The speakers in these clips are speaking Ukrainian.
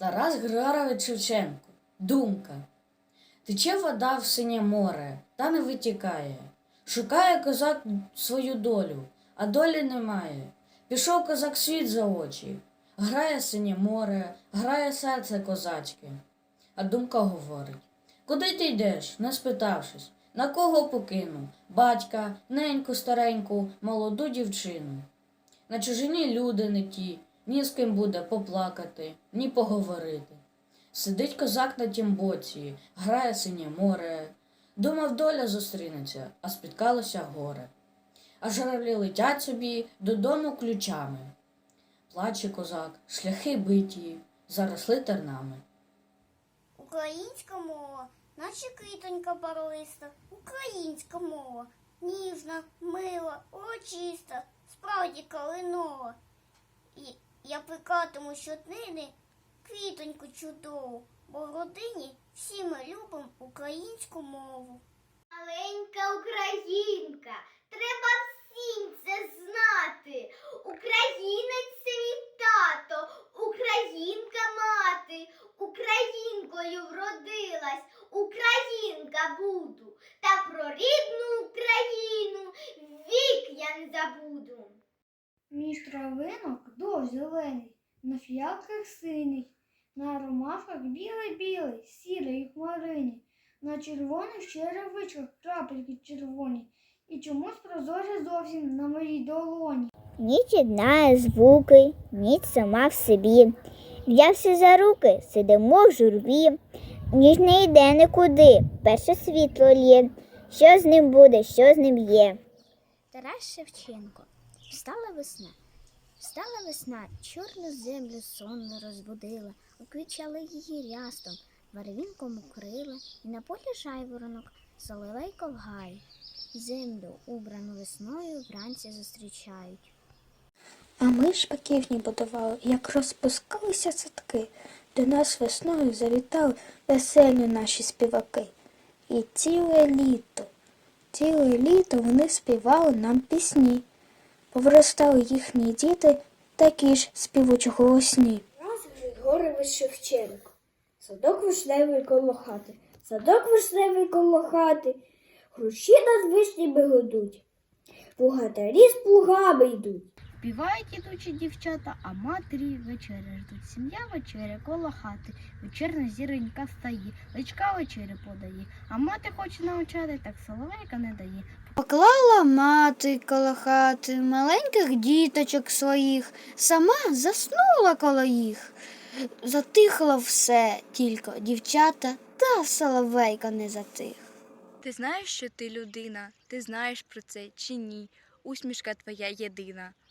Тарас Григорович Шевченко. Думка. Тече вода в синє море, та не витікає. Шукає козак свою долю, а долі немає. Пішов козак світ за очі. Грає синє море, грає серце козацьке. А думка говорить: Куди ти йдеш, не спитавшись, на кого покину? Батька, неньку стареньку, молоду дівчину. На чужині люди не ті, ні з ким буде поплакати, ні поговорити. Сидить козак на тім боці, грає синє море. Думав, доля зустрінеться, а спіткалося горе. А журавлі летять собі додому ключами. Плаче козак, шляхи биті, заросли тернами. Українська мова, наче квітонька барвиста, українська мова, ніжна, мила, урочиста, справді калинова. І я плекатиму щоднини квітоньку чудову, бо в родині всі ми любимо українську мову. Маленька українка, треба всім це знати. Українець це мій тато, українка мати, українкою вродилась, українка буду. Та про рідну Україну вік я не забуду. Між травинок дощ зелений, на фіалках синій, на ромашках білий-білий, сірий і хмарині, на червоних черевичках крапельки червоні, і чомусь прозорі зовсім на моїй долоні. Ніч єднає звуки, ніч сама в собі. Взявся за руки, сидимо в журбі. Ніч не йде нікуди, перше світло лє. Що з ним буде, що з ним є? Тарас Шевченко. Встала весна. Встала весна, чорну землю сонно розбудила, уквічала її рястом, барвінком укрила, і на полі жайворонок соловейко в гаї. Землю, убрану весною, вранці зустрічають. А ми шпаківні будували, як розпускалися садки, до нас весною завітали веселі наші співаки. І ціле літо, ціле літо вони співали нам пісні. Повиростали їхні діти такі ж співучі голосні. Тарас Григорович Шевченко. Садок вишневий коло хати, садок вишневий коло хати, груші над вишнями годуть, плугатарі з плугами йдуть. Співають ідучі дівчата, а матері вечеря ждуть. Сім'я вечеря коло хати, вечерна зіронька стає, вечка вечеря подає, а мати хоче навчати, так соловейка не дає. Поклала мати коло хати маленьких діточок своїх, сама заснула коло їх. Затихло все, тільки дівчата та соловейка не затих. Ти знаєш, що ти людина, ти знаєш про це чи ні? Усмішка твоя єдина,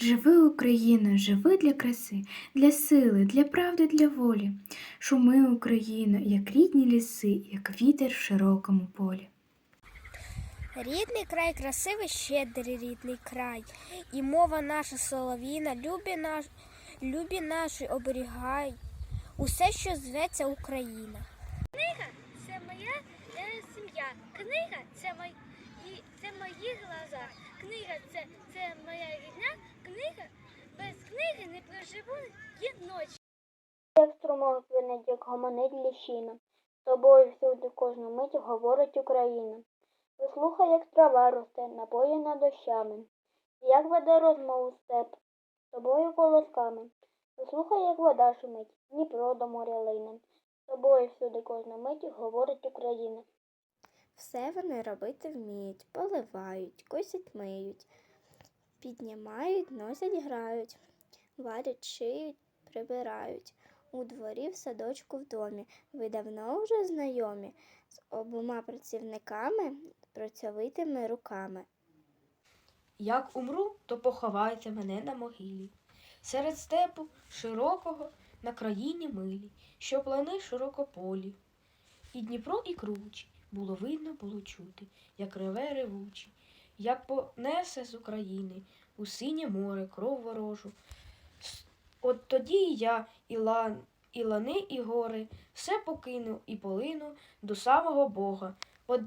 Живи Україна, живи для краси, для сили, для правди, для волі. Шуми Україна, як рідні ліси, як вітер в широкому полі. Рідний край красивий, щедрий рідний край. І мова наша солов'їна, любі, наш, любі наші оберігай. Усе, що зветься Україна. Книга Це моя е, сім'я. Книга це мої, це мої глаза. Книга це, це моя рідня. Книги не проживу і ночі. Як струмок винить, як гомонить ліщина. З тобою всюди кожну мить говорить Україна. Вислухай, як трава росте, напоєна дощами, як веде розмову степ з тобою колосками. Вислухай, як вода шумить, Дніпро до моря лине. З тобою всюди кожну мить говорить Україна. Все вони робити вміють, поливають, косять миють, піднімають, носять, грають, варять, шиють, прибирають. У дворі в садочку в домі. Ви давно вже знайомі з обома працівниками, працьовитими руками. Як умру, то поховайте мене на могилі. Серед степу широкого, на країні милій, що плани широкополі. І Дніпро, і кручі, було видно, було чути, як реве ревучий, як понесе з України у синє море кров ворожу. От тоді я, і, лан, і лани, і гори, все покину і полину до самого Бога. От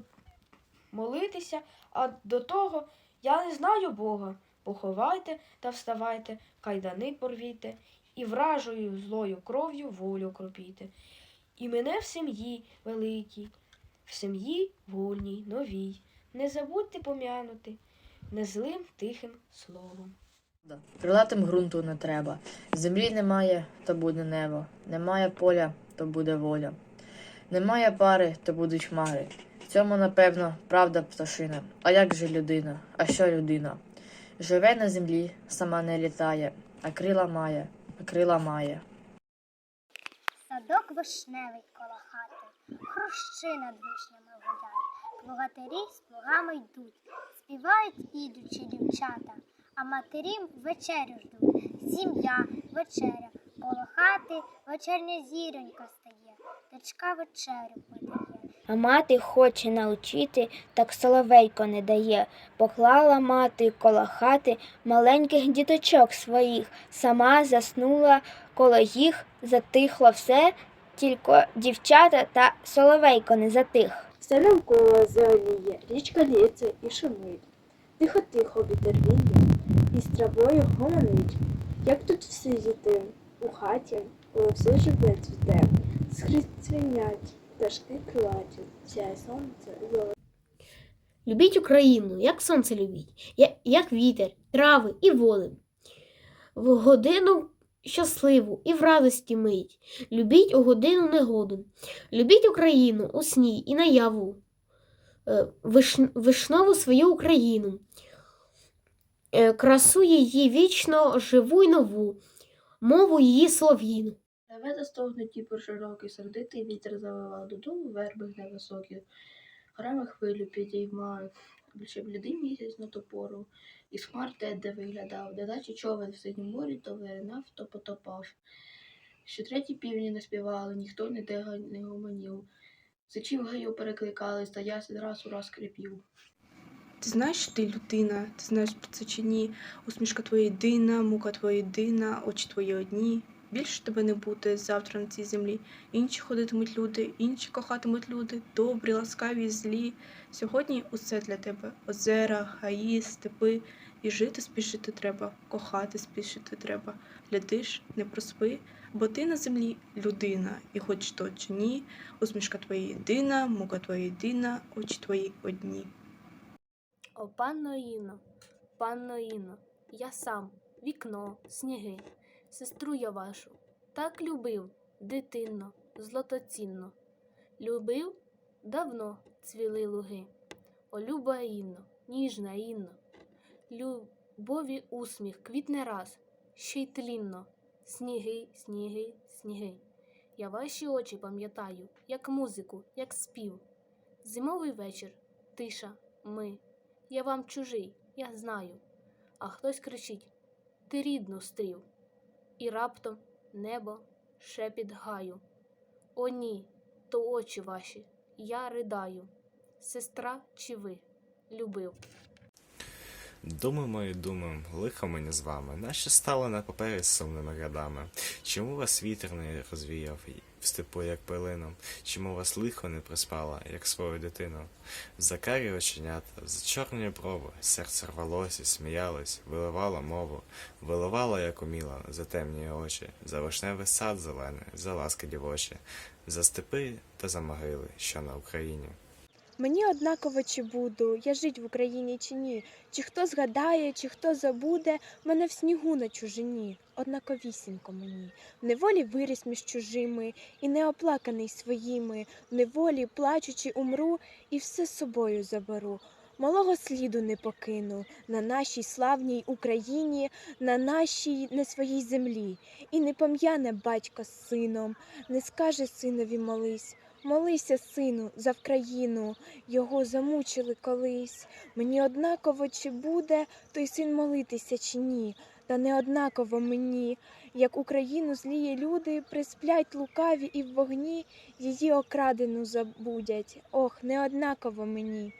молитися, а до того я не знаю Бога. Поховайте та вставайте, кайдани порвіте, і вражою злою кров'ю волю окропіте. І мене в сім'ї великій, в сім'ї вольній, новій. Не забудьте пом'янути незлим тихим словом. Крилатим ґрунту не треба. Землі немає, то буде небо. Немає поля, то буде воля. Немає пари, то будуть хмари. В цьому, напевно, правда пташина. А як же людина? А що людина? Живе на землі, сама не літає, а крила має, а крила має. Садок вишневий коло хати, хрущи над вишнями гуляють, плугатирі з плугами йдуть, співають ідучі дівчата, а матері вечерю ждуть. Сім'я, вечеря, коло хати вечерня зіронька стає, дочка вечерю подає. А мати хоче навчити, так соловейко не дає. Поклала мати коло хати маленьких діточок своїх, сама заснула коло їх, затихло все, тільки дівчата та соловейко не затих. Все навколо зеленіє, річка лється і шумить. Тихо-тихо вітер віє, і з травою гомонить. Як тут всі діти у хаті, коли все живе цвіте, скрізь пташки крилаті, сяє сонце золоте. Любіть Україну, як сонце любіть, як вітер, трави і води. В годину щасливу і в радості мить. Любіть у годину негоду. Любіть Україну у сні і наяву. Е, Вишнову свою Україну. Е, Красу її вічно живу й нову, мову її солов'їну. Левета стогне тіпер широкий, сердитий вітер завивав, додому верби гне високі, грами хвилю підіймають, ще блідий місяць на ту пору, і хмар те, де виглядав, де наче човен в синім морі то виринав, то потопав. Ще треті півні не співали, ніхто не де не гомонів. Сичі в гаю перекликались, та ясен раз у раз крипів. Ти знаєш, що ти людина, ти знаєш про це чи ні? Усмішка твоя єдина, мука твоя єдина, очі твої одні. Більше тебе не буде завтра на цій землі. Інші ходитимуть люди, інші кохатимуть люди, добрі, ласкаві, злі. Сьогодні усе для тебе озера, гаї, степи. І жити спішити треба, кохати спішити треба. Глядиш, не проспи, бо ти на землі людина, і хоч то чи ні, усмішка твоя єдина, мука твоя єдина, очі твої одні. О, панно Іно, панно Іно, я сам, вікно, сніги, сестру я вашу, так любив, дитинно, злотоцінно. Любив, давно цвіли луги. О, люба Інно, ніжна Інно, любові усміх квітне раз, ще й тлінно, сніги, сніги, сніги. Я ваші очі пам'ятаю, як музику, як спів. Зимовий вечір, тиша, ми. Я вам чужий, я знаю. А хтось кричить Ти рідну стрів. І раптом небо шепіт гаю. О, ні, то очі ваші, я ридаю. Сестра чи ви любив. Думаємо і думаємо, лихо мені з вами, наче стало на папері з сумними рядами. Чому вас вітер не розвіяв в степу, як пилину? Чому вас лихо не приспало, як свою дитину? За карі оченята, за чорні брови, серце рвалося, сміялось, виливало мову, виливало, як уміло, за темні очі, за вишневий сад зелений, за ласки дівочі, за степи та за могили, що на Україні. Мені однаково чи буду, я жить в Україні чи ні, чи хто згадає, чи хто забуде мене в снігу на чужині, однаковісінько мені, в неволі виріс між чужими, і не оплаканий своїми, в неволі, плачучи, умру, і все з собою заберу. Малого сліду не покину на нашій славній Україні, на нашій не своїй землі, і не пом'яне батько з сином, не скаже синові молись. Молися, сину, за Вкраїну, його замучили колись. Мені однаково, чи буде той син молитися, чи ні. та не однаково мені, як Україну злії люди присплять лукаві і в вогні її окрадену забудять. Ох, не однаково мені.